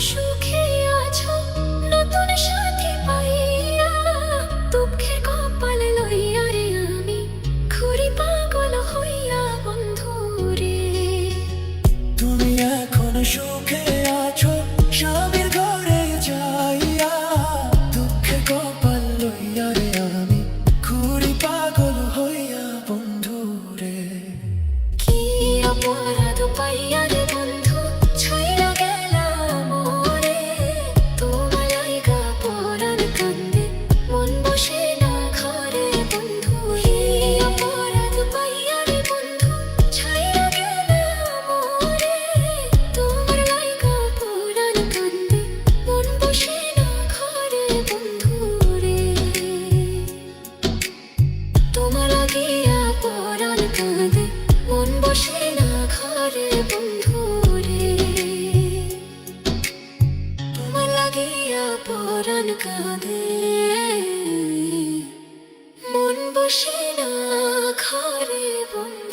shall keep দিয়া পরাণ কাঁদে মন বসে না ঘরে কাঁদে মন বসে না বন্ধু